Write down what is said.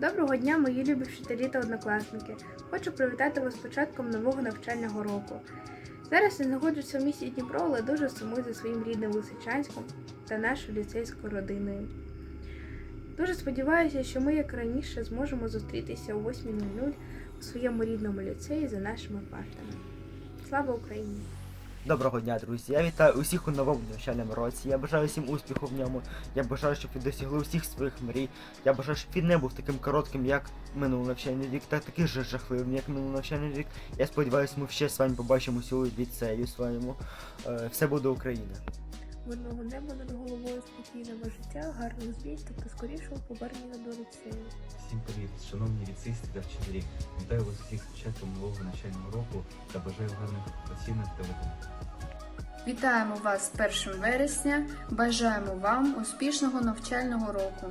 Доброго дня, мої любі вчителі та однокласники. Хочу привітати вас з початком нового навчального року. Зараз я знаходжуся в місті Дніпро, але дуже сумую за своїм рідним Лисичанськом та нашою ліцейською родиною. Дуже сподіваюся, що ми, як раніше, зможемо зустрітися о 8.00 у своєму рідному ліцеї за нашими партами. Слава Україні! Доброго дня, друзі! Я вітаю усіх у новому навчальному році. Я бажаю всім успіху в ньому. Я бажаю, щоб ви досягли усіх своїх мрій. Я бажаю, щоб він не був таким коротким, як минулий навчальний рік, та таким же жахливим, як минулий навчальний рік. Я сподіваюся, ми ще з вами побачимося у ліцею своєму. Е, Все буде Україна. Мирного неба над головою, спокійного життя, гарних звісток та скорішого повернення до ліцею. Всім привіт, шановні ліцеїсти та вчителі. Вітаю вас всіх з початком нового навчального року та бажаю гарних оцінок та виконань. Вітаємо вас з 1 вересня. Бажаємо вам успішного навчального року.